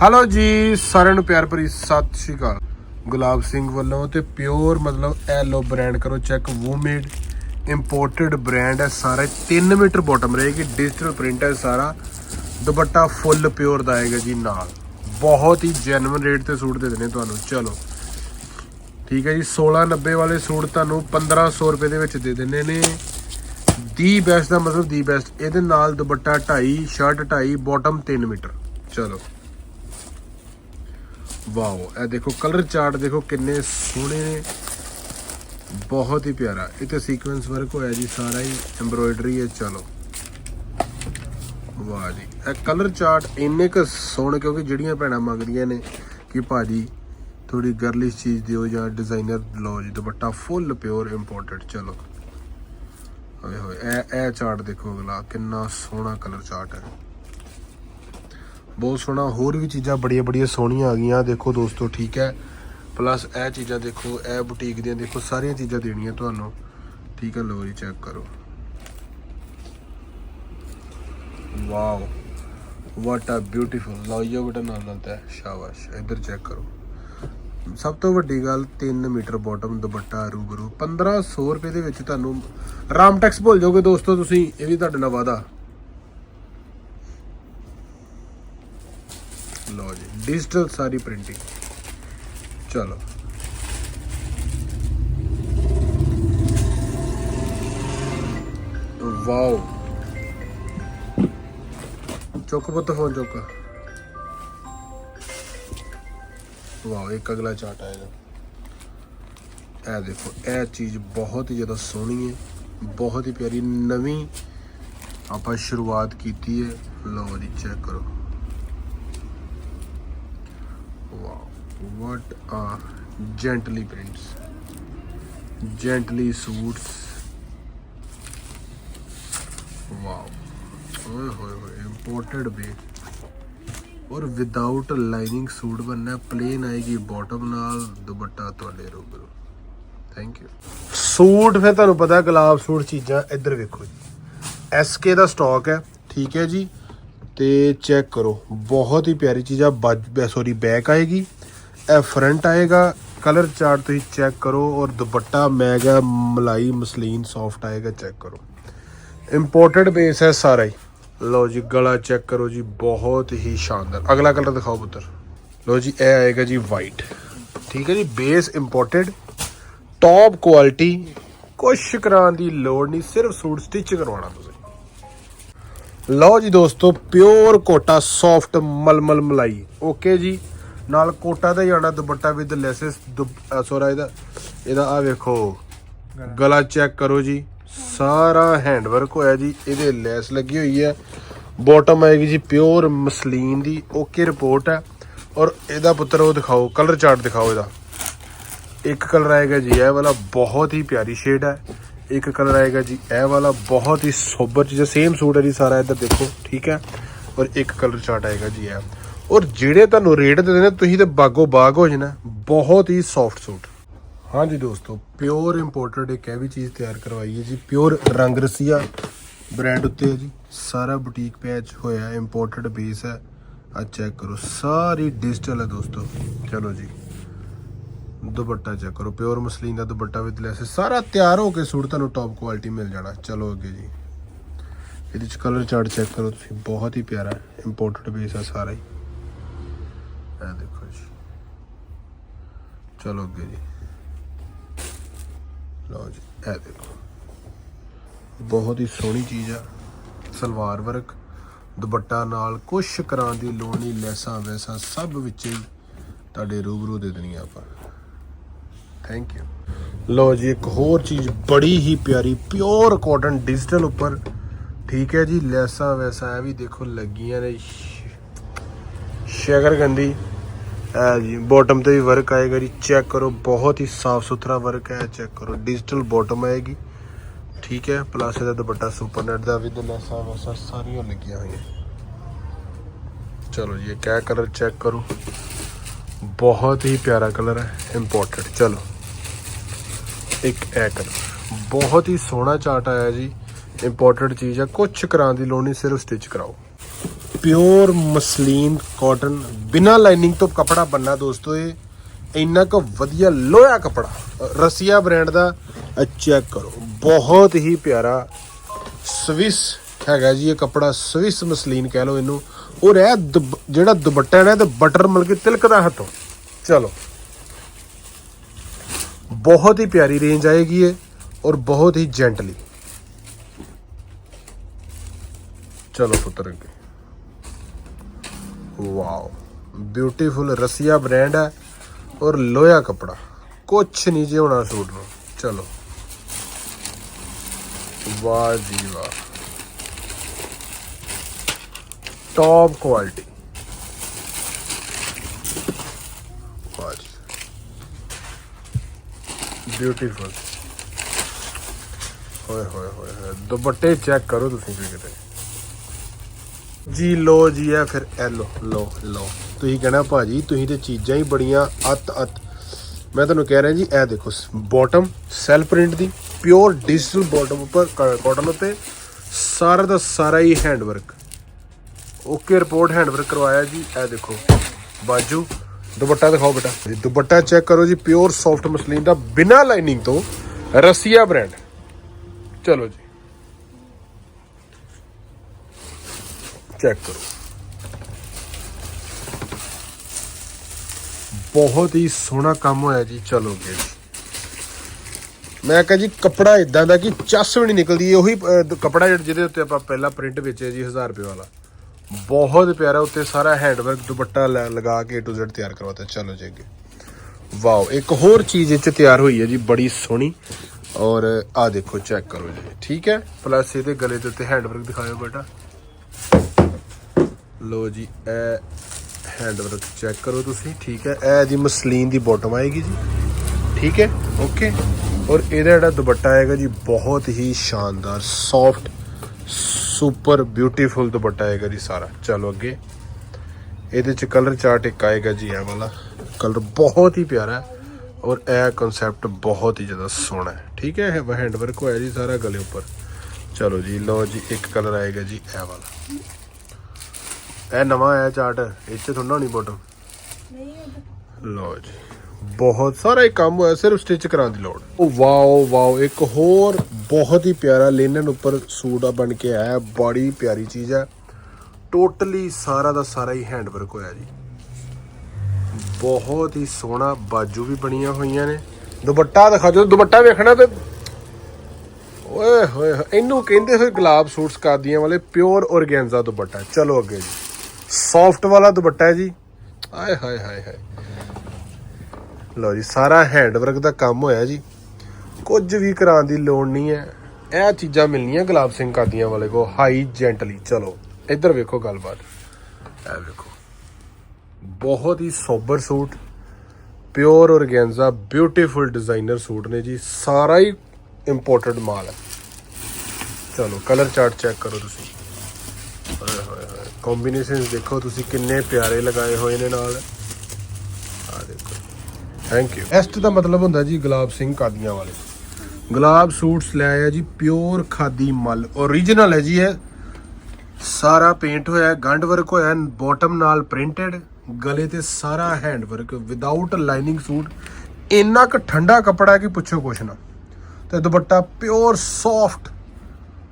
Hello ਜੀ, ਸਾਰਿਆਂ ਨੂੰ ਪਿਆਰ ਭਰੀ ਸਤਿ ਸ਼੍ਰੀ ਅਕਾਲ। ਗੁਲਾਬ ਸਿੰਘ ਵੱਲੋਂ ਤੇ ਪਿਓਰ ਮਤਲਬ ਐਲੋ ਬ੍ਰਾਂਡ ਕਰੋ ਚੈੱਕ ਵੂਮੇਡ ਇੰਪੋਰਟਡ ਬ੍ਰਾਂਡ ਹੈ, ਸਾਰਾ 3 ਮੀਟਰ ਬਾਟਮ ਰਹੇਗੀ ਡਿਜੀਟਲ ਪ੍ਰਿੰਟ ਹੈ ਸਾਰਾ। ਦੁਪੱਟਾ ਫੁੱਲ ਪਿਓਰ ਦਾ ਆਏਗਾ ਜੀ ਨਾਲ। ਬਹੁਤ ਹੀ ਜੈਨੂਇਨ ਰੇਟ ਤੇ ਸੂਟ ਦੇ ਦੇਣੇ ਤੁਹਾਨੂੰ, ਚਲੋ। ਠੀਕ ਹੈ ਜੀ 1690 ਵਾਲੇ ਸੂਟ ਤੁਹਾਨੂੰ 1500 ਰੁਪਏ ਦੇ ਵਿੱਚ ਦੇ ਦਿੰਦੇ ਨੇ। ਦੀ ਬੈਸਟ ਦਾ ਮਤਲਬ ਦੀ ਬੈਸਟ ਇਹਦੇ ਨਾਲ ਦੁਪੱਟਾ 2.5 ਸ਼ਰਟ 2.5 ਬਾਟਮ 3 ਮੀਟਰ। ਚਲੋ। ਵਾਓ, ਇਹ ਦੇਖੋ ਕਲਰ ਚਾਰਟ ਦੇਖੋ ਕਿੰਨੇ ਸੋਹਣੇ ਨੇ। ਬਹੁਤ ਹੀ ਪਿਆਰਾ। ਇਹ ਤੇ ਸੀਕੁਐਂਸ ਵਰਕ ਹੋਇਆ ਜੀ, ਸਾਰਾ ਹੀ ਐਮਬ੍ਰੋਇਡਰੀ ਹੈ, ਚਲੋ। ਵਾਹ ਜੀ, ਇਹ ਕਲਰ ਚਾਰਟ ਇੰਨੇ ਕੁ ਸੋਹਣੇ, ਕਿਉਂਕਿ ਜਿਹੜੀਆਂ ਭੈਣਾਂ ਮੰਗਦੀਆਂ ਨੇ ਕਿ ਭਾਜੀ ਥੋੜੀ ਗਰਲਿਸ਼ ਚੀਜ਼ ਦਿਓ ਜਾਂ ਡਿਜ਼ਾਈਨਰ ਲਓ ਜੀ, ਦੁਪੱਟਾ ਫੁੱਲ ਪਿਓਰ ਇੰਪੋਰਟਡ ਚਲੋ। ਓਏ ਹੋਏ, ਇਹ ਇਹ ਚਾਰਟ ਦੇਖੋ ਅਗਲਾ, ਕਿੰਨਾ ਸੋਹਣਾ ਕਲਰ ਚਾਰਟ ਹੈ। ਬਹੁਤ ਸੋਹਣਾ, ਹੋਰ ਵੀ ਚੀਜ਼ਾਂ ਬੜੀਆਂ ਬੜੀਆਂ ਸੋਹਣੀਆਂ ਆ ਗਈਆਂ। ਦੇਖੋ ਦੋਸਤੋ, ਠੀਕ ਹੈ। ਪਲੱਸ ਇਹ ਚੀਜ਼ਾਂ ਦੇਖੋ, ਇਹ ਬੁਟੀਕ ਦੀਆਂ ਦੇਖੋ, ਸਾਰੀਆਂ ਚੀਜ਼ਾਂ ਦੇਣੀਆਂ ਤੁਹਾਨੂੰ। ਠੀਕ ਹੈ ਲੋ ਜੀ ਚੈੱਕ ਕਰੋ। ਵਾਓ ਵਾਟ ਆ ਬਿਊਟੀਫੁਲ ਲਓ ਇਹ ਬਟਨ ਨਾਲ ਨਾਲ ਤਾਂ ਸ਼ਾਬਾਸ਼, ਇੱਧਰ ਚੈੱਕ ਕਰੋ। ਸਭ ਤੋਂ ਵੱਡੀ ਗੱਲ 3 ਮੀਟਰ ਬਾਟਮ ਦੁਪੱਟਾ ਰੂਬਰੂ। 1500 ਰੁਪਏ ਦੇ ਵਿੱਚ ਤੁਹਾਨੂੰ ਰਾਮਟੈਕਸ ਭੁੱਲ ਜਾਓਗੇ ਦੋਸਤੋ ਤੁਸੀਂ, ਇਹ ਵੀ ਤੁਹਾਡੇ ਨਾਲ ਵਾਦਾ ਲਓ ਜੀ ਡਿਜੀਟਲ ਸਾਰੀ ਪ੍ਰਿੰਟਿੰਗ ਚਲੋ ਵਾਓ ਚੁੱਕ ਪੁੱਤ ਫੋਨ ਚੁੱਕ ਵਾਓ ਇੱਕ ਅਗਲਾ ਚਾਰਟ ਆਏਗਾ ਇਹ ਦੇਖੋ ਇਹ ਚੀਜ਼ ਬਹੁਤ ਹੀ ਜ਼ਿਆਦਾ ਸੋਹਣੀ ਹੈ ਬਹੁਤ ਹੀ ਪਿਆਰੀ ਨਵੀਂ ਆਪਾਂ ਸ਼ੁਰੂਆਤ ਕੀਤੀ ਹੈ ਲਓ ਜੀ ਚੈੱਕ ਕਰੋ wow what are gently prints gently suits wow ਓਏ ਹੋਏ ਹੋਏ ਇੰਪੋਰਟਡ ਵੀ ਔਰ ਵਿਦਆਊਟ ਲਾਈਨਿੰਗ ਸੂਟ ਬਣਨਾ ਪਲੇਨ ਆਏਗੀ ਬਾਟਮ ਨਾਲ ਦੁਪੱਟਾ ਤੁਹਾਡੇ ਰੂਬਰੂ ਥੈਂਕ ਯੂ ਸੂਟ ਫਿਰ ਤੁਹਾਨੂੰ ਪਤਾ ਗੁਲਾਬ ਸੂਟ ਚੀਜ਼ਾਂ ਇੱਧਰ ਵੇਖੋ ਜੀ ਐਸਕੇ ਦਾ ਸਟਾਕ ਹੈ ਠੀਕ ਹੈ ਜੀ ਤੇ ਚੈੱਕ ਕਰੋ। ਬਹੁਤ ਹੀ ਪਿਆਰੀ ਚੀਜ਼ ਆ। ਸੌਰੀ ਬੈਕ ਆਏਗੀ। ਇਹ ਫਰੰਟ ਆਏਗਾ। ਕਲਰ ਚਾਰਟ ਤੁਸੀਂ ਚੈੱਕ ਕਰੋ ਔਰ ਦੁਪੱਟਾ ਮੈਗਾ ਮਲਾਈ, ਮਸਲੀਨ ਸੌਫਟ ਆਏਗਾ ਚੈੱਕ ਕਰੋ। ਇੰਪੋਰਟਡ ਬੇਸ ਹੈ ਸਾਰਾ ਹੀ। ਲਓ ਜੀ, ਗਲਾ ਚੈੱਕ ਕਰੋ ਜੀ। ਬਹੁਤ ਹੀ ਸ਼ਾਨਦਾਰ। ਅਗਲਾ ਕਲਰ ਦਿਖਾਓ ਪੁੱਤਰ। ਲਓ ਜੀ, ਇਹ ਆਏਗਾ ਜੀ ਵਾਈਟ ਠੀਕ ਹੈ ਜੀ ਬੇਸ ਇੰਪੋਰਟਡ ਟੌਪ ਕੁਆਲਿਟੀ ਕੁਛ ਕਰਾਉਣ ਦੀ ਲੋੜ ਨਹੀਂ। ਸਿਰਫ ਸੂਟ ਸਟਿਚ ਕਰਵਾਉਣਾ ਤੁਸੀਂ। ਲਓ ਜੀ ਦੋਸਤੋ ਪਿਓਰ ਕੋਟਾ ਸੌਫਟ ਮਲਮਲ ਮਲਾਈ। ਓਕੇ ਜੀ? ਨਾਲ ਕੋਟਾ ਦਾ ਜਾਣਾ ਦੁਪੱਟਾ ਵਿਦ ਲੈਸਸ ਸੋਰਾ ਇਹਦਾ ਇਹਦਾ ਆ ਵੇਖੋ। ਗਲਾ। ਚੈੱਕ ਕਰੋ ਜੀ। ਸਾਰਾ ਹੈਂਡ ਵਰਕ ਹੋਇਆ ਜੀ। ਇਹਦੇ ਲੈਸ ਲੱਗੀ ਹੋਈ ਹੈ। ਬਾਟਮ ਆਏਗੀ ਜੀ ਪਿਓਰ ਮਸਲੀਨ ਦੀ। ਓਕੇ ਰਿਪੋਰਟ ਹੈ। ਔਰ ਇਹਦਾ ਪੁੱਤਰ ਉਹ ਦਿਖਾਓ ਕਲਰ ਚਾਰਟ ਦਿਖਾਓ ਇਹਦਾ। ਇੱਕ ਕਲਰ ਆਏਗਾ ਜੀ ਇਹ ਵਾਲਾ ਬਹੁਤ ਹੀ ਪਿਆਰੀ ਸ਼ੇਡ ਹੈ। ਇੱਕ ਕਲਰ ਆਏਗਾ ਜੀ, ਇਹ ਵਾਲਾ ਬਹੁਤ ਹੀ ਸੋਬਰ ਚੀਜ਼ ਸੇਮ ਸੂਟ ਹੈ ਜੀ ਸਾਰਾ ਇੱਧਰ ਦੇਖੋ, ਠੀਕ ਹੈ? ਔਰ ਇੱਕ ਕਲਰ ਚਾਰਟ ਆਏਗਾ ਜੀ ਇਹ। ਔਰ ਜਿਹੜੇ ਤੁਹਾਨੂੰ ਰੇਟ ਦੇ ਨੇ, ਤੁਸੀਂ ਤੇ ਬਾਗੋ ਬਾਗ ਹੋ ਜਾਣਾ, ਬਹੁਤ ਹੀ ਸੌਫਟ ਸੂਟ। ਹਾਂਜੀ ਦੋਸਤੋ ਪਿਓਰ ਇੰਪੋਰਟਡ ਇੱਕ ਇਹ ਵੀ ਚੀਜ਼ ਤਿਆਰ ਕਰਵਾਈ ਹੈ ਜੀ ਪਿਓਰ ਰੰਗ ਰਸੀਆ ਬ੍ਰਾਂਡ ਉੱਤੇ ਹੈ ਜੀ। ਸਾਰਾ ਬੁਟੀਕ ਪੈਚ ਹੋਇਆ ਇੰਪੋਰਟਡ ਬੇਸ ਹੈ। ਆ ਚੈੱਕ ਕਰੋ, ਸਾਰੀ ਡਿਜੀਟਲ ਹੈ ਦੋਸਤੋ। ਚਲੋ ਜੀ। ਦੁਪੱਟਾ ਚੈੱਕ ਕਰੋ। ਪਿਓਰ ਮਸਲੀਨ ਦਾ ਦੁਪੱਟਾ ਵਿਦ ਲੈਸ ਸਾਰਾ ਤਿਆਰ ਹੋ ਕੇ ਸੂਟ ਤੁਹਾਨੂੰ ਟੌਪ ਕੁਆਲਿਟੀ ਮਿਲ ਜਾਣਾ। ਚਲੋ ਅੱਗੇ ਜੀ। ਇਹਦੇ ਚ ਕਲਰ ਚਾਰਟ ਚੈੱਕ ਕਰੋ ਤੁਸੀਂ। ਬਹੁਤ ਹੀ ਪਿਆਰਾ ਇੰਪੋਰਟਡ ਬੇਸ ਆ ਸਾਰਾ ਹੀ। ਇਹ ਦੇਖੋ ਜੀ। ਚਲੋ ਅੱਗੇ ਜੀ। ਲਓ ਜੀ, ਇਹ ਦੇਖੋ। ਬਹੁਤ ਹੀ ਸੋਹਣੀ ਚੀਜ਼ ਆ। ਸਲਵਾਰ ਵਰਕ ਦੁਪੱਟਾ ਨਾਲ ਕੁਛ ਕਰਾਂ ਦੀ ਲੋੜ ਨਹੀਂ, ਲੈਸਾਂ ਵੈਸਾਂ ਸਭ ਵਿੱਚ ਹੀ ਤੁਹਾਡੇ ਰੂਬਰੂ ਦੇ ਦੇਣੀਆਂ ਆਪਾਂ। ਥੈਂਕ ਯੂ ਲੋ ਜੀ, ਇੱਕ ਹੋਰ ਚੀਜ਼ ਬੜੀ ਹੀ ਪਿਆਰੀ ਪਿਓਰ ਕਾਟਨ ਡਿਜੀਟਲ ਉੱਪਰ। ਠੀਕ ਹੈ ਜੀ, ਲੈਸਾਂ ਵੈਸਾ ਇਹ ਵੀ ਦੇਖੋ ਲੱਗੀਆਂ ਨੇ। ਸ਼ਗਰ ਗੰਦੀ। ਜੀ ਬਾਟਮ ਤੇ ਵੀ ਵਰਕ ਆਏਗਾ ਜੀ। ਚੈੱਕ ਕਰੋ, ਬਹੁਤ ਹੀ ਸਾਫ਼ ਸੁਥਰਾ ਵਰਕ ਹੈ ਚੈੱਕ ਕਰੋ। ਡਿਜੀਟਲ ਬਾਟਮ ਆਏਗੀ। ਠੀਕ ਹੈ ਪਲੱਸ ਇਹਦਾ ਦੁਪੱਟਾ ਸੁਪਰ ਨੈਟ ਦਾ ਵੀ ਲੈਸਾਂ ਵੈਸਾ ਸਾਰੀਆਂ ਲੱਗੀਆਂ ਹੋਈਆਂ। ਚਲੋ ਜੀ, ਇਹ ਕਿਆ ਕਲਰ ਚੈੱਕ ਕਰੋ? ਬਹੁਤ ਹੀ ਪਿਆਰਾ ਕਲਰ ਹੈ ਇੰਪੋਰਟਡ ਚਲੋ। ਇੱਕ ਇਹ ਕਲਰ ਬਹੁਤ ਹੀ ਸੋਹਣਾ ਚਾਟ ਆਇਆ ਜੀ। ਇੰਪੋਰਟਡ ਚੀਜ਼ ਹੈ ਕੁਝ ਕਰਾਂ ਦੀ ਲੋੜ ਨਹੀਂ, ਸਿਰਫ ਸਟਿਚ ਕਰਾਓ। ਪਿਓਰ ਮਸਲੀਨ ਕਾਟਨ ਬਿਨਾ ਲਾਈਨਿੰਗ ਤੋਂ ਕਪੜਾ ਬੰਨਾ ਦੋਸਤੋ ਇਹ। ਇੰਨਾ ਕੁ ਵਧੀਆ ਲੋਹਾ ਕਪੜਾ। ਰਸੀਆ ਬ੍ਰਾਂਡ ਦਾ। ਚੈੱਕ ਕਰੋ। ਬਹੁਤ ਹੀ ਪਿਆਰਾ ਸਵਿਸ ਹੈਗਾ ਜੀ ਇਹ ਕਪੜਾ। ਸਵਿਸ ਮਸਲੀਨ ਕਹਿ ਲਓ ਇਹਨੂੰ। ਔਰ ਇਹ ਦੁਬ- ਜਿਹੜਾ ਦੁਪੱਟਾ ਹੈ ਨਾ ਤੇ ਬਟਰ ਮਿਲ ਕੇ ਤਿਲਕਦਾ ਹੱਥੋਂ। ਚਲੋ। ਬਹੁਤ ਹੀ ਪਿਆਰੀ ਰੇਂਜ ਆਏਗੀ ਇਹ ਔਰ ਬਹੁਤ ਹੀ ਜੈਂਟਲੀ ਚਲੋ ਪੁੱਤਰ ਅੱਗੇ। ਵਾਓ ਬਿਊਟੀਫੁਲ ਰਸੀਆ ਬ੍ਰਾਂਡ ਹੈ ਔਰ ਲੋਹਾ ਕਪੜਾ। ਕੁਛ ਨਹੀਂ ਜੇ ਹੋਣਾ ਸੂਟ ਨੂੰ। ਚਲੋ। ਵਾਹ ਜੀ ਵਾਹ। ਟੌਪ ਕੁਆਲਿਟੀ ਵਾਹ ਜੀ ਬਿਊਟੀਫੁਲ ਹੋਏ ਹੋਏ ਹੋਏ ਹੋਏ। ਦੁਪੱਟੇ ਚੈੱਕ ਕਰੋ ਤੁਸੀਂ ਵੀ ਕਿਤੇ। ਜੀ ਲੋ ਜੀ ਆ ਫਿਰ ਇਹ ਲੋ ਲੋ ਲੋ। ਤੁਸੀਂ ਕਹਿਣਾ ਭਾਜੀ, ਤੁਸੀਂ ਤੇ ਚੀਜ਼ਾਂ ਹੀ ਬੜੀਆਂ ਅਤ ਅਤ। ਮੈਂ ਤੁਹਾਨੂੰ ਕਹਿ ਰਿਹਾ ਜੀ, ਇਹ ਦੇਖੋ ਬਾਟਮ ਸੈਲ ਪ੍ਰਿੰਟ ਦੀ ਪਿਓਰ ਡਿਜੀਟਲ ਬਾਟਮ ਉੱਪਰ ਕਾਟਨ ਉੱਤੇ ਸਾਰਾ ਦਾ ਸਾਰਾ ਹੀ hand work okay report hand work ਕਰਵਾਇਆ ਜੀ, ਇਹ ਦੇਖੋ। ਬਾਜੂ ਦੁਪੱਟਾ ਦਿਖਾਓ ਬੇਟਾ। ਦੁਪੱਟਾ ਚੈੱਕ ਕਰੋ ਜੀ ਪਿਓਰ ਸੌਫਟ ਮਸਲੀਨ ਦਾ ਬਿਨਾ ਲਾਈਨਿੰਗ ਤੋਂ ਰਸੀਆ ਬ੍ਰਾਂਡ ਚਲੋ ਜੀ। ਚੈੱਕ ਕਰੋ। ਬਹੁਤ ਹੀ ਸੋਹਣਾ ਕੰਮ ਹੋਇਆ ਜੀ ਚਲੋ ਅੱਗੇ ਮੈਂ ਕਹਾਂ ਜੀ ਕਪੜਾ ਇਦਾਂ ਦਾ ਕਿ ਚਸ ਵੀ ਨਹੀਂ ਨਿਕਲਦੀ ਉਹੀ ਅਹ, ਕਪੜਾ ਜਿਹਦੇ ਉੱਤੇ ਆਪਾਂ ਪਹਿਲਾਂ ਪ੍ਰਿੰਟ ਵੇਚਿਆ ਜੀ 1000 ਰੁਪਏ ਵਾਲਾ। ਬਹੁਤ ਪਿਆਰਾ ਉੱਤੇ ਸਾਰਾ ਹੈਂਡ ਵਰਕ ਦੁਪੱਟਾ ਲਗਾ ਕੇ A to Z ਤਿਆਰ ਕਰਵਾਤਾ। ਚਲੋ ਜੀ ਅੱਗੇ। ਵਾਓ, ਇੱਕ ਹੋਰ ਚੀਜ਼ ਇਹ ਚ ਤਿਆਰ ਹੋਈ ਹੈ ਜੀ, ਬੜੀ ਸੋਹਣੀ। ਔਰ ਆ ਦੇਖੋ, ਚੈੱਕ ਕਰੋ ਜੀ। ਠੀਕ ਹੈ? ਪਲੱਸ ਇਹਦੇ ਗਲੇ ਦੇ ਉੱਤੇ ਹੈਂਡ ਵਰਕ ਦਿਖਾਓ ਬੇਟਾ। ਲੋ ਜੀ, ਇਹ ਹੈਂਡ ਵਰਕ ਚੈੱਕ ਕਰੋ ਤੁਸੀਂ। ਠੀਕ ਹੈ? ਇਹ ਜੀ ਮਸਲੀਨ ਦੀ ਬਾਟਮ ਆਏਗੀ ਜੀ। ਠੀਕ ਹੈ? ਓਕੇ ਔਰ ਇਹਦਾ ਜਿਹੜਾ ਦੁਪੱਟਾ ਆਏਗਾ ਜੀ, ਬਹੁਤ ਹੀ ਸ਼ਾਨਦਾਰ ਸੌਫਟ ਸੁਪਰ ਬਿਊਟੀਫੁਲ ਦੁਪੱਟਾ ਆਏਗਾ ਜੀ ਸਾਰਾ। ਚਲੋ ਅੱਗੇ। ਇਹਦੇ ਚ ਕਲਰ ਚਾਰਟ ਇੱਕ ਆਏਗਾ ਜੀ ਇਹ ਵਾਲਾ। ਕਲਰ ਬਹੁਤ ਹੀ ਪਿਆਰਾ ਹੈ ਔਰ ਇਹ ਕਨਸੈਪਟ ਬਹੁਤ ਹੀ ਜ਼ਿਆਦਾ ਸੋਹਣਾ ਹੈ। ਠੀਕ ਹੈ ਇਹ ਹੈਂਡ ਵਰਕ ਹੋਇਆ ਜੀ ਸਾਰਾ ਗਲੇ ਉੱਪਰ। ਚਲੋ ਜੀ ਲਓ ਜੀ ਇੱਕ ਕਲਰ ਆਏਗਾ ਜੀ ਇਹ ਵਾਲਾ। ਇਹ ਨਵਾਂ ਆਇਆ ਚਾਰਟ ਇਹ ਚ ਥੋੜਾ ਨਹੀਂ ਬੋਟਮ ਲਓ ਜੀ। ਬਹੁਤ ਸਾਰਾ ਹੀ ਕੰਮ ਹੋਇਆ, ਸਿਰਫ ਸਟਿਚ ਕਰਾਉਣ ਦੀ ਲੋੜ। ਉਹ ਵਾਓ ਵਾਓ, ਇੱਕ ਹੋਰ ਬਹੁਤ ਹੀ ਪਿਆਰਾ ਲਿਨਨ ਉੱਪਰ ਸੂਟ ਆ ਬਣ ਕੇ ਆਇਆ, ਬੜੀ ਪਿਆਰੀ ਚੀਜ਼ ਹੈ ਟੋਟਲੀ ਸਾਰਾ ਦਾ ਸਾਰਾ ਹੀ ਹੈਂਡ ਹੋਇਆ ਜੀ। ਬਹੁਤ ਹੀ ਸੋਹਣਾ ਬਾਜੂ ਵੀ ਬਣੀਆਂ ਹੋਈਆਂ ਨੇ। ਦੁਪੱਟਾ ਦਿਖਾ ਜਦੋਂ ਦੁਪੱਟਾ ਵੇਖਣਾ ਤੇ। ਓਏ ਹੋਏ ਇਹਨੂੰ ਕਹਿੰਦੇ ਹੋਏ ਗੁਲਾਬ ਸੂਟਸ ਕਾਦੀਆਂ ਵਾਲੇ ਪਿਓਰ ਔਰਗੈਂਜ਼ਾ ਦੁਪੱਟਾ। ਚਲੋ ਅੱਗੇ ਜੀ। ਸੌਫਟ ਵਾਲਾ ਦੁਪੱਟਾ ਜੀ। ਆਏ ਹਾਏ ਹਾਏ ਹਾਏ। ਲਓ ਜੀ, ਸਾਰਾ ਹੈਂਡ ਵਰਕ ਦਾ ਕੰਮ ਹੋਇਆ ਜੀ। ਕੁਝ ਵੀ ਕਰਾਉਣ ਦੀ ਲੋੜ ਨਹੀਂ ਹੈ। ਇਹ ਚੀਜ਼ਾਂ ਮਿਲਣੀਆਂ ਗੁਲਾਬ ਸਿੰਘ ਕਾਦੀਆਂ ਵਾਲੇ ਕੋ ਹਾਈ ਜੈਂਟਲੀ ਚਲੋ, ਇੱਧਰ ਵੇਖੋ ਗੱਲਬਾਤ। ਇਹ ਵੇਖੋ। ਬਹੁਤ ਹੀ sober suit pure organza beautiful designer suit ਨੇ ਜੀ। ਸਾਰਾ ਹੀ ਇੰਪੋਰਟਡ ਮਾਲ ਹੈ। ਚਲੋ ਕਲਰ ਚਾਰਟ ਚੈੱਕ ਕਰੋ ਤੁਸੀਂ। ਹੋਏ ਹੋਏ ਹੋਏ। ਕੰਬੀਨੇਸ਼ਨਸ ਦੇਖੋ ਤੁਸੀਂ ਕਿੰਨੇ ਪਿਆਰੇ ਲਗਾਏ ਹੋਏ ਨੇ ਨਾਲ। ਥੈਂਕ ਯੂ ਐਸਟ ਦਾ ਮਤਲਬ ਹੁੰਦਾ ਜੀ ਗੁਲਾਬ ਸਿੰਘ ਕਾਦੀਆਂ ਵਾਲੇ। ਗੁਲਾਬ ਸੂਟਸ ਲੈ ਆਇਆ ਜੀ ਪਿਓਰ ਖਾਦੀ ਮਲ। Origignal ਹੈ ਜੀ ਇਹ। ਸਾਰਾ ਪੇਂਟ ਹੋਇਆ, ਗੰਢ ਵਰਕ ਹੋਇਆ ਬਾਟਮ ਨਾਲ ਪ੍ਰਿੰਟਡ ਗਲੇ ਤੇ ਸਾਰਾ hand work without lining suit, ਇੰਨਾ ਕੁ ਠੰਡਾ ਕਪੜਾ ਕਿ ਪੁੱਛੋ ਕੁਛ ਨਾ। ਤੇ ਦੁਪੱਟਾ ਪਿਓਰ ਸੌਫਟ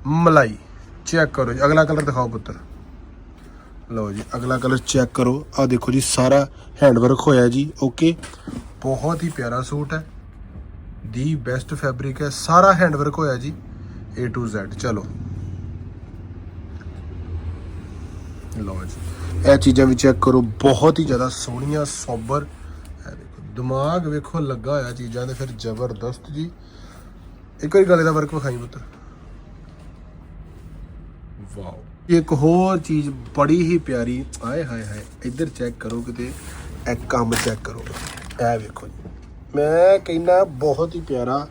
ਮਲਾਈ। ਚੈੱਕ ਕਰੋ ਜੀ। ਅਗਲਾ ਕਲਰ ਦਿਖਾਓ ਪੁੱਤਰ। ਲਓ ਜੀ, ਅਗਲਾ ਕਲਰ ਚੈੱਕ ਕਰੋ। ਆ ਦੇਖੋ ਜੀ, ਸਾਰਾ ਹੈਂਡ ਵਰਕ ਹੋਇਆ ਜੀ। ਓਕੇ ਬਹੁਤ ਹੀ ਪਿਆਰਾ ਸੂਟ ਹੈ। ਦੀ ਬੈਸਟ ਫੈਬਰਿਕ ਹੈ। ਸਾਰਾ ਹੈਂਡ ਵਰਕ ਹੋਇਆ ਜੀ, A to Z ਚਲੋ। ਲਓ ਜੀ, ਇਹ ਚੀਜ਼ਾਂ ਵੀ ਚੈੱਕ ਕਰੋ। ਬਹੁਤ ਹੀ ਜ਼ਿਆਦਾ ਸੋਹਣੀਆਂ, ਸੋਬਰ। ਇਹ ਦੇਖੋ, ਦਿਮਾਗ ਵੇਖੋ, ਲੱਗਾ ਹੋਇਆ ਚੀਜ਼ਾਂ ਦੇ ਫਿਰ ਜ਼ਬਰਦਸਤ ਜੀ। ਇੱਕ ਵਾਰੀ ਗਲੇ ਦਾ ਵਰਕ ਵਿਖਾਈ ਪੁੱਤਰ। ਵਾਓ। ਇੱਕ ਹੋਰ ਚੀਜ਼ ਬੜੀ ਹੀ ਪਿਆਰੀ, ਆਏ ਹਾਏ ਹਾਏ, ਇੱਧਰ ਚੈੱਕ ਕਰੋ ਕਿਤੇ ਇਹ ਕੰਮ ਚੈੱਕ ਕਰੋ। ਇਹ ਵੇਖੋ ਜੀ, ਮੈਂ ਕਹਿੰਦਾ ਬਹੁਤ ਹੀ ਪਿਆਰਾ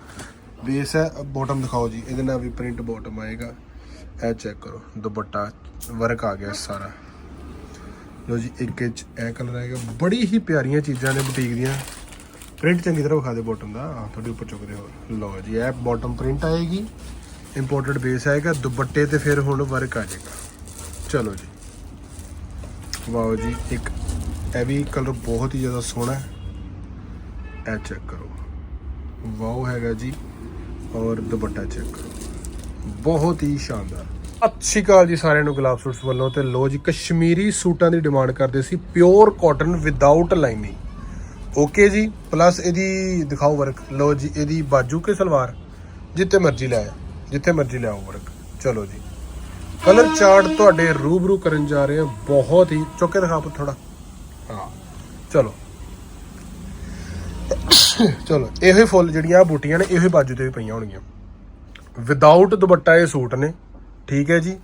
ਬੇਸ ਹੈ ਬਾਟਮ ਦਿਖਾਓ ਜੀ, ਇਹਦੇ ਨਾਲ ਵੀ ਪ੍ਰਿੰਟ ਬਾਟਮ ਆਏਗਾ। ਇਹ ਚੈੱਕ ਕਰੋ, ਦੁਪੱਟਾ ਵਰਕ ਆ ਗਿਆ ਸਾਰਾ। ਲੋ ਜੀ, ਇੱਕ ਇੰਚ ਇਹ ਕਲਰ ਆਏਗਾ। ਬੜੀ ਹੀ ਪਿਆਰੀਆਂ ਚੀਜ਼ਾਂ ਨੇ ਬੁਟੀਕ ਦੀਆਂ। ਪ੍ਰਿੰਟ ਚੰਗੀ ਤਰ੍ਹਾਂ ਵਿਖਾ ਦੇ ਬਾਟਮ ਦਾ। ਆ ਤੁਹਾਡੇ ਉੱਪਰ ਚੁੱਕਦੇ ਹੋ ਲਓ ਜੀ, ਇਹ ਬਾਟਮ ਪ੍ਰਿੰਟ ਆਏਗੀ। ਇੰਪੋਰਟਡ ਬੇਸ ਆਏਗਾ, ਦੁਪੱਟੇ ਤੇ ਫਿਰ ਹੁਣ ਵਰਕ ਆ ਜਾਏਗਾ। ਚਲੋ ਜੀ। ਵਾਓ ਜੀ, ਇੱਕ ਇਹ ਵੀ ਕਲਰ ਬਹੁਤ ਹੀ ਜ਼ਿਆਦਾ ਸੋਹਣਾ ਹੈ। ਇਹ ਚੈੱਕ ਕਰੋ। ਵਾਓ ਹੈਗਾ ਜੀ, ਔਰ ਦੁਪੱਟਾ ਚੈੱਕ ਕਰੋ। ਬਹੁਤ ਹੀ ਸ਼ਾਨਦਾਰ। ਸਤਿ ਸ਼੍ਰੀ ਅਕਾਲ ਜੀ ਸਾਰਿਆਂ ਨੂੰ ਗੁਲਾਬ ਸੂਟਸ ਵੱਲੋਂ ਤੇ ਲੋ ਜੀ, ਕਸ਼ਮੀਰੀ ਸੂਟਾਂ ਦੀ ਡਿਮਾਂਡ ਕਰਦੇ ਸੀ pure cotton without lining okay ਜੀ ਪਲੱਸ ਇਹਦੀ ਦਿਖਾਓ ਵਰਕ ਲੋ ਜੀ, ਇਹਦੀ ਬਾਜੂ ਕੇ ਸਲਵਾਰ? ਜਿੱਥੇ ਮਰਜ਼ੀ ਲੈ ਜਿੱਥੇ ਮਰਜ਼ੀ ਲਿਆਓ ਵਰਕ ਚਲੋ ਜੀ। ਕਲਰ ਚਾਰਟ ਤੁਹਾਡੇ ਰੂਬਰੂ ਕਰਨ ਜਾ ਰਹੇ ਹਾਂ। ਬਹੁਤ ਹੀ, ਚੁੱਕੇ ਕੇ ਦਿਖਾ ਥੋੜਾ ਹਾਂ। ਚਲੋ। ਚਲੋ, ਇਹੋ ਹੀ ਫੁੱਲ ਜਿਹੜੀਆਂ ਆਹ ਬੂਟੀਆਂ ਨੇ, ਇਹੋ ਹੀ ਬਾਜੂ ਤੇ ਵੀ ਪਈਆਂ ਹੋਣਗੀਆਂ। ਵਿਦਆਊਟ ਦੁਪੱਟਾ ਇਹ ਸੂਟ ਨੇ। ਠੀਕ ਹੈ ਜੀ।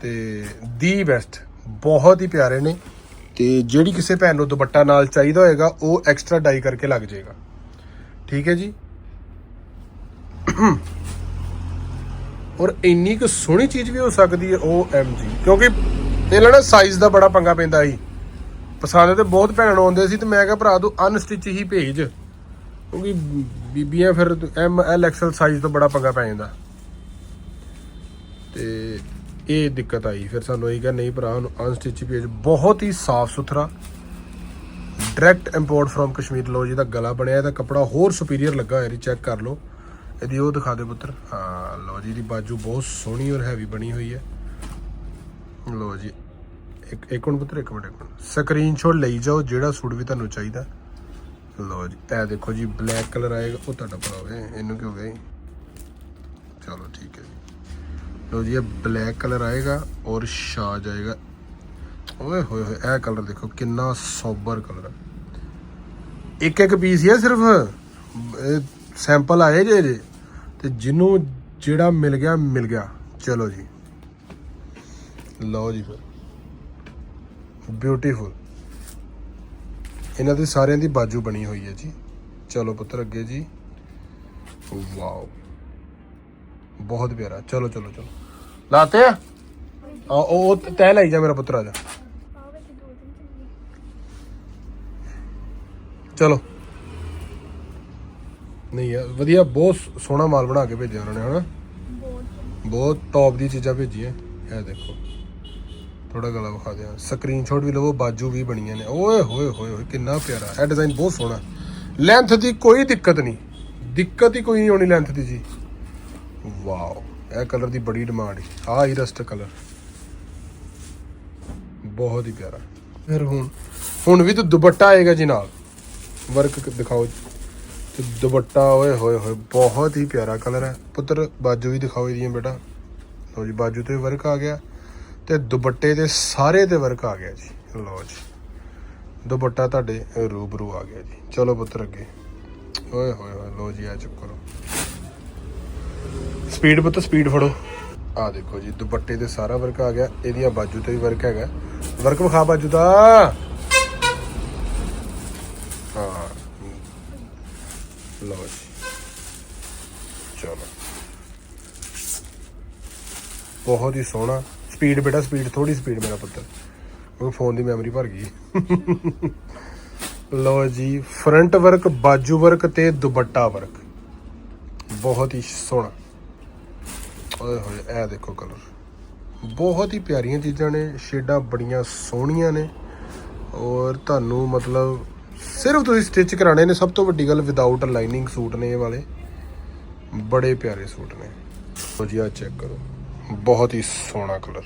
ਤੇ ਦੀ ਬੈਸਟ ਬਹੁਤ ਹੀ ਪਿਆਰੇ ਨੇ। ਤੇ ਜਿਹੜੀ ਕਿਸੇ ਭੈਣ ਨੂੰ ਦੁਪੱਟਾ ਨਾਲ ਚਾਹੀਦਾ ਹੋਏਗਾ, ਉਹ ਐਕਸਟਰਾ ਡਾਈ ਕਰਕੇ ਲੱਗ ਜਾਏਗਾ। ਠੀਕ ਹੈ ਜੀ। ਔਰ ਇੰਨੀ ਕੁ ਸੋਹਣੀ ਚੀਜ਼ ਵੀ ਹੋ ਸਕਦੀ ਹੈ ਉਹ ਐਮ ਜੀ ਕਿਉਂਕਿ ਇਹਨਾਂ ਨਾ ਸਾਈਜ਼ ਦਾ ਬੜਾ ਪੰਗਾ ਪੈਂਦਾ ਸੀ। ਪਸੰਦ ਤੇ ਬਹੁਤ ਭੈਣ ਆਉਂਦੇ ਸੀ ਤੇ ਮੈਂ ਕਿਹਾ ਭਰਾ ਤੂੰ ਅਨਸਟਿਚ ਹੀ ਭੇਜ, ਕਿਉਂਕਿ ਬੀਬੀਆਂ ਫਿਰ ਐਮ ਐਲ ਐਕਸਲ ਸਾਈਜ਼ ਤੋਂ ਬੜਾ ਪੰਗਾ ਪੈ ਜਾਂਦਾ। ਤੇ ਇਹ ਦਿੱਕਤ ਆਈ, ਫਿਰ ਸਾਨੂੰ ਇਹ ਕਿਹਾ, ਨਹੀਂ ਭਰਾ, ਉਹਨੂੰ ਅਨਸਟਿਚ ਭੇਜ, ਬਹੁਤ ਹੀ ਸਾਫ਼ ਸੁਥਰਾ ਡਾਇਰੈਕਟ ਇੰਪੋਰਟ ਫਰੋਮ ਕਸ਼ਮੀਰ ਲੋ ਜੀ ਦਾ ਗਲਾ ਬਣਿਆ, ਇਹਦਾ ਕੱਪੜਾ ਹੋਰ ਸੁਪੀਰੀਅਰ ਲੱਗਾ ਹੋਇਆ ਜੀ ਚੈੱਕ ਕਰ ਲਓ। ਇਹਦੀ ਉਹ ਦਿਖਾ ਦੇ ਪੁੱਤਰ। ਹਾਂ ਲੋ ਜੀ ਦੀ ਬਾਜੂ ਬਹੁਤ ਸੋਹਣੀ ਔਰ ਹੈਵੀ ਬਣੀ ਹੋਈ ਹੈ। ਲੋ ਜੀ, ਇੱਕ ਇੱਕ ਮਿੰਟ ਪੁੱਤਰ, ਇੱਕ ਮਿੰਟ ਇੱਕ ਮਿੰਟ। ਸਕਰੀਨਸ਼ਾਟ ਲਈ ਜਾਓ, ਜਿਹੜਾ ਸੂਟ ਵੀ ਤੁਹਾਨੂੰ ਚਾਹੀਦਾ। ਲੋ ਜੀ, ਇਹ ਦੇਖੋ ਜੀ ਬਲੈਕ ਕਲਰ ਆਏਗਾ। ਉਹ ਤੁਹਾਡਾ ਭਰਾ ਹੋਵੇ, ਇਹਨੂੰ ਕੀ ਹੋ ਗਿਆ ਜੀ? ਚਲੋ ਠੀਕ ਹੈ ਜੀ। ਲੋ ਜੀ, ਇਹ ਬਲੈਕ ਕਲਰ ਆਏਗਾ ਔਰ ਸ਼ਾ ਜਾਏਗਾ ਓਏ ਹੋਏ ਹੋਏ, ਇਹ ਕਲਰ ਦੇਖੋ, ਕਿੰਨਾ ਸੋਬਰ ਕਲਰ ਹੈ ਇੱਕ ਇੱਕ ਪੀਸ ਹੀ ਹੈ ਸਿਰਫ। ਸੈਂਪਲ ਆਏ ਜੇ ਜੇ ਤੇ ਜਿਹਨੂੰ ਜਿਹੜਾ ਮਿਲ ਗਿਆ ਮਿਲ ਗਿਆ। ਚਲੋ ਜੀ। ਲਓ ਜੀ ਫਿਰ। ਬਿਊਟੀਫੁਲ ਇਹਨਾਂ ਦੇ ਸਾਰਿਆਂ ਦੀ ਬਾਜੂ ਬਣੀ ਹੋਈ ਹੈ ਜੀ। ਚਲੋ ਪੁੱਤਰ, ਅੱਗੇ ਜੀ। ਵਾਓ। ਬਹੁਤ ਪਿਆਰਾ। ਚਲੋ ਚਲੋ ਚਲੋ। ਲਾਤੇ ਆ? ਉਹ ਉਹ ਤੈ ਲਈ ਜਾ ਮੇਰਾ ਪੁੱਤਰ ਆ ਜਾ। ਚਲੋ। ਨਹੀਂ ਯਾਰ ਵਧੀਆ ਬਹੁਤ ਸੋਹਣਾ ਮਾਲ ਬਣਾ ਕੇ ਭੇਜਿਆ ਉਹਨਾਂ ਨੇ ਹਨਾ? ਬਹੁਤ ਟੌਪ ਦੀ ਚੀਜ਼ਾਂ ਭੇਜੀਆਂ। ਇਹ ਦੇਖੋ ਥੋੜਾ ਗਲਾ ਵਿਖਾ ਦਿਆਂ। ਸਕਰੀਨਸ਼ਾਟ ਵੀ ਲਵੋ ਬਾਜੂ ਵੀ ਬਣੀਆਂ ਨੇ। ਓਏ ਹੋਏ ਹੋਏ ਹੋਏ ਕਿੰਨਾ ਪਿਆਰਾ। ਇਹ ਡਿਜ਼ਾਈਨ ਬਹੁਤ ਸੋਹਣਾ। ਲੈਂਥ ਦੀ ਕੋਈ ਦਿੱਕਤ ਨਹੀਂ। ਦਿੱਕਤ ਹੀ ਕੋਈ ਨਹੀਂ ਆਉਣੀ ਲੈਂਥ ਦੀ ਜੀ। ਵਾਓ ਇਹ ਕਲਰ ਦੀ ਬੜੀ ਡਿਮਾਂਡ ਹੈ ਆਹ ਹੀ ਰਸਟ ਕਲਰ ਬਹੁਤ ਹੀ ਪਿਆਰਾ। ਫਿਰ ਹੁਣ ਹੁਣ ਵੀ ਤਾਂ ਦੁਪੱਟਾ ਆਏਗਾ ਜੀ ਨਾਲ। ਵਰਕ ਦਿਖਾਓ। ਤੇ ਦੁਪੱਟਾ, ਓਏ ਹੋਏ ਹੋਏ, ਬਹੁਤ ਹੀ ਪਿਆਰਾ ਕਲਰ ਹੈ। ਪੁੱਤਰ, ਬਾਜੂ ਵੀ ਦਿਖਾਓ ਇਹਦੀਆਂ ਬੇਟਾ। ਲਓ ਜੀ, ਬਾਜੂ ਤੇ ਵਰਕ ਆ ਗਿਆ ਤੇ ਦੁਪੱਟੇ ਦੇ ਸਾਰੇ ਤੇ ਵਰਕ ਆ ਗਿਆ ਜੀ। ਲਓ ਜੀ, ਦੁਪੱਟਾ ਤੁਹਾਡੇ ਰੂਬਰੂ ਆ ਗਿਆ ਜੀ। ਚਲੋ ਪੁੱਤਰ ਅੱਗੇ। ਓਏ ਹੋਏ ਹੋਏ ਲੋ ਜੀ ਆ ਚੁੱਕ ਕਰੋ ਸਪੀਡ ਪੁੱਤ ਸਪੀਡ ਫੜੋ। ਆ ਦੇਖੋ ਜੀ, ਦੁਪੱਟੇ ਤੇ ਸਾਰਾ ਵਰਕ ਆ ਗਿਆ। ਇਹਦੀਆਂ ਬਾਜੂ ਤੇ ਵੀ ਵਰਕ ਹੈਗਾ। ਵਰਕ ਵਿਖਾ ਬਾਜੂ ਦਾ ਹਾਂ ਲਓ ਜੀ ਚਲੋ ਬਹੁਤ ਹੀ ਸੋਹਣਾ ਸਪੀਡ ਬੇਟਾ ਸਪੀਡ ਥੋੜੀ ਸਪੀਡ ਮੇਰਾ ਪੁੱਤਰ ਉਹ ਫੋਨ ਦੀ ਮੈਮਰੀ ਭਰ ਗਈ. ਲਓ ਜੀ ਫਰੰਟ ਵਰਕ ਬਾਜੂ ਵਰਕ ਤੇ ਦੁਪੱਟਾ ਵਰਕ ਬਹੁਤ ਹੀ ਸੋਹਣਾ। ਓਏ ਹੋਏ, ਇਹ ਦੇਖੋ ਕਲਰ ਬਹੁਤ ਹੀ ਪਿਆਰੀਆਂ ਚੀਜ਼ਾਂ ਨੇ, ਸ਼ੇਡਾਂ ਬੜੀਆਂ ਸੋਹਣੀਆਂ ਨੇ। ਔਰ ਤੁਹਾਨੂੰ ਮਤਲਬ ਸਿਰਫ ਤੁਸੀਂ ਸਟਿਚ ਕਰਾਣੇ ਨੇ, ਸਭ ਤੋਂ ਵੱਡੀ ਗੱਲ ਵਿਦਆਊਟ ਲਾਈਨਿੰਗ ਸੂਟ ਨੇ ਇਹ ਵਾਲੇ। ਬੜੇ ਪਿਆਰੇ ਸੂਟ ਨੇ। ਲਓ ਜੀ ਆ ਚੈੱਕ ਕਰੋ। ਬਹੁਤ ਹੀ ਸੋਹਣਾ ਕਲਰ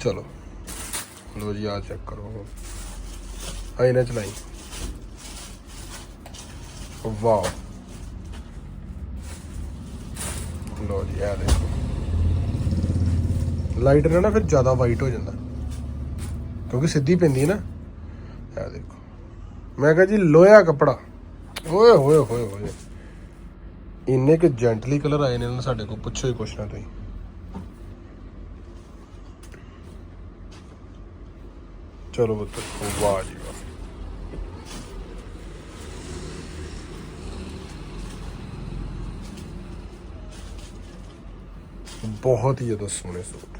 ਚਲੋ। ਲੋ ਜੀ ਆ ਚੈੱਕ ਕਰੋ। ਆ ਇਹਨਾਂ ਚਲਾਈ ਵਾਓ। ਲੋ ਜੀ ਆ ਦੇਖੋ। ਲਾਈਟ ਨਾਲ ਨਾ, ਫਿਰ ਜ਼ਿਆਦਾ ਵਾਈਟ ਹੋ ਜਾਂਦਾ। ਕਿਉਂਕਿ ਸਿੱਧੀ ਪੈਂਦੀ ਹੈ ਨਾ। ਆ ਦੇਖੋ। ਮੈਂ ਕਿਹਾ ਜੀ ਲੋਹਾ ਕੱਪੜਾ। ਓਏ ਹੋਏ ਹੋਏ ਹੋਏ ਇੰਨੇ ਕਿ ਜੈਂਟਲੀ ਕਲਰ ਆਏ ਨੇ ਇਹਨਾਂ ਸਾਡੇ ਕੋਲ, ਪੁੱਛੋ ਹੀ ਕੁਛ ਨਾ ਤੁਸੀਂ। ਚਲੋ ਪੁੱਤਰ ਵਾਹ ਜੀ ਵਾਹ। ਬਹੁਤ ਹੀ ਜ਼ਿਆਦਾ ਸੋਹਣੇ ਸੂਟ।